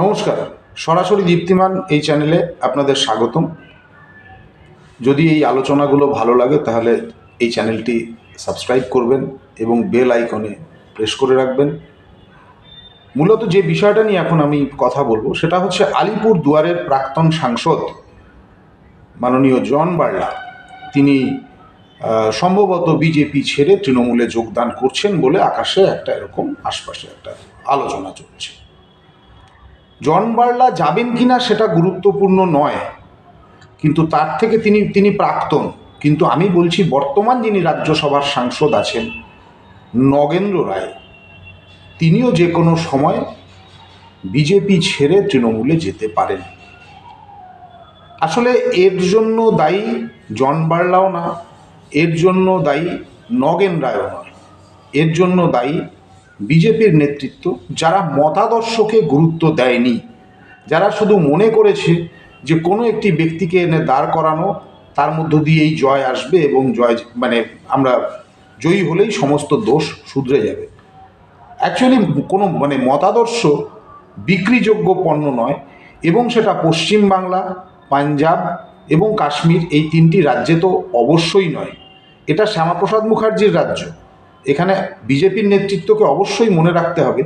নমস্কার। সরাসরি দীপ্তিমান এই চ্যানেলে আপনাদের স্বাগতম। যদি এই আলোচনাগুলো ভালো লাগে, তাহলে এই চ্যানেলটি সাবস্ক্রাইব করবেন এবং বেল আইকনে প্রেস করে রাখবেন। মূলত যে বিষয়টা নিয়ে এখন আমি কথা বলব, সেটা হচ্ছে আলিপুর দুয়ারের প্রাক্তন সাংসদ মাননীয় জন বার্লা। তিনি সম্ভবত বিজেপি ছেড়ে তৃণমূলে যোগদান করছেন বলে আকাশে একটা এরকম আশপাশে একটা আলোচনা চলছে। জন বার্লা যাবেন কিনা সেটা গুরুত্বপূর্ণ নয়। কিন্তু তার থেকে তিনি তিনি প্রাক্তন। কিন্তু আমি বলছি, বর্তমান যিনি রাজ্যসভার সাংসদ আছেন, নগেন্দ্র রায়। তিনিও যে কোনো সময় বিজেপি ছেড়ে তৃণমূলে যেতে পারেন। আসলে এর জন্য দায়ী জন বার্লাও না, এর জন্য দায়ী নগেন রায়ও নয়। এর জন্য দায়ী বিজেপির নেতৃত্ব যারা মতাদর্শকে গুরুত্ব দেয়নি, যারা শুধু মনে করেছে যে কোনো একটি ব্যক্তিকে এনে দাঁড় করানো, তার মধ্য দিয়েই জয় আসবে এবং জয় মানে আমরা জয়ী হলেই সমস্ত দোষ শুধরে যাবে। অ্যাকচুয়ালি কোনো মানে মতাদর্শ বিক্রিযোগ্য পণ্য নয় এবং সেটা পশ্চিমবাংলা পাঞ্জাব এবং কাশ্মীর এই তিনটি রাজ্যে তো অবশ্যই নয়। এটা শ্যামাপ্রসাদ মুখার্জির রাজ্য। এখানে বিজেপির নেতৃত্বকে অবশ্যই মনে রাখতে হবে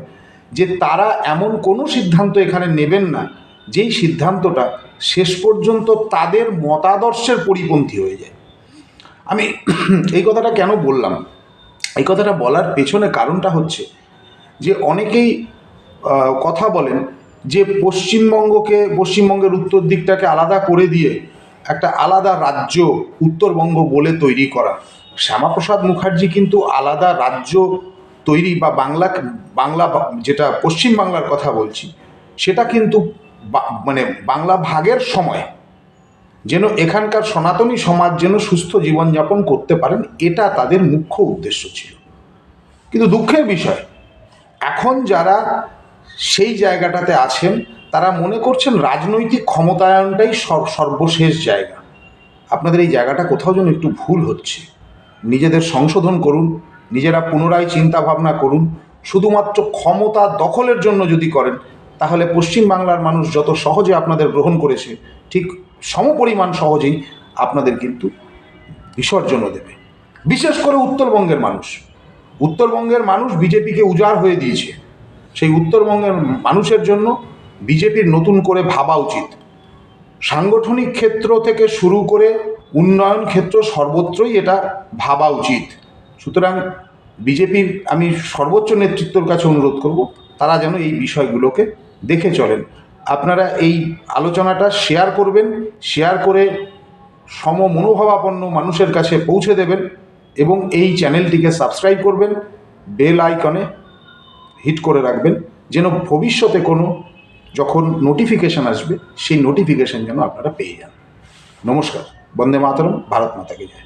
যে তারা এমন কোনো সিদ্ধান্ত এখানে নেবেন না, যেই সিদ্ধান্তটা শেষ পর্যন্ত তাদের মতাদর্শের পরিপন্থী হয়ে যায়। আমি এই কথাটা কেন বললাম? এই কথাটা বলার পেছনে কারণটা হচ্ছে যে অনেকেই কথা বলেন যে পশ্চিমবঙ্গকে, পশ্চিমবঙ্গের উত্তর দিকটাকে আলাদা করে দিয়ে একটা আলাদা রাজ্য উত্তরবঙ্গ বলে তৈরি করা। শ্যামাপ্রসাদ মুখার্জি কিন্তু আলাদা রাজ্য তৈরি বা বাংলা বাংলা যেটা পশ্চিম বাংলার কথা বলছি, সেটা কিন্তু মানে বাংলা ভাগের সময়, যেন এখানকার সনাতনী সমাজ যেন সুস্থ জীবনযাপন করতে পারেন, এটা তাদের মুখ্য উদ্দেশ্য ছিল। কিন্তু দুঃখের বিষয়, এখন যারা সেই জায়গাটাতে আছেন, তারা মনে করছেন রাজনৈতিক ক্ষমতায়নটাই সর- সর্বশেষ জায়গা। আপনাদের এই জায়গাটা কোথাও যেন একটু ভুল হচ্ছে। নিজেদের সংশোধন করুন, নিজেরা পুনরায় চিন্তা ভাবনা করুন, শুধুমাত্র ক্ষমতা দখলের জন্য যদি করেন, তাহলে পশ্চিম বাংলার মানুষ যত সহজে আপনাদের গ্রহণ করেছে, ঠিক সমপরিমাণ সহজেই আপনাদের কিন্তু বিসর্জনও দেবে। বিশেষ করে উত্তরবঙ্গের মানুষ। উত্তরবঙ্গের মানুষ বিজেপিকে উজাড় হয়ে দিয়েছে। সেই উত্তরবঙ্গের মানুষের জন্য বিজেপির নতুন করে ভাবা উচিত। সাংগঠনিক ক্ষেত্র থেকে শুরু করে উন্নয়ন ক্ষেত্র সর্বত্রই এটা ভাবা উচিত। সুতরাং বিজেপির আমি সর্বোচ্চ নেতৃত্বর কাছে অনুরোধ করব, তারা যেন এই বিষয়গুলোকে দেখে চলেন। আপনারা এই আলোচনাটা শেয়ার করবেন শেয়ার করে সম মনোভাবাপন্ন মানুষের কাছে পৌঁছে দেবেন এবং এই চ্যানেলটিকে সাবস্ক্রাইব করবেন বেল আইকনে হিট করে রাখবেন, যেন ভবিষ্যতে কোনো যখন নোটিফিকেশান আসবে, সেই নোটিফিকেশান যেন আপনারা পেয়ে যান। নমস্কার। বন্দে মাতরম ভারত মাতাকে জয়।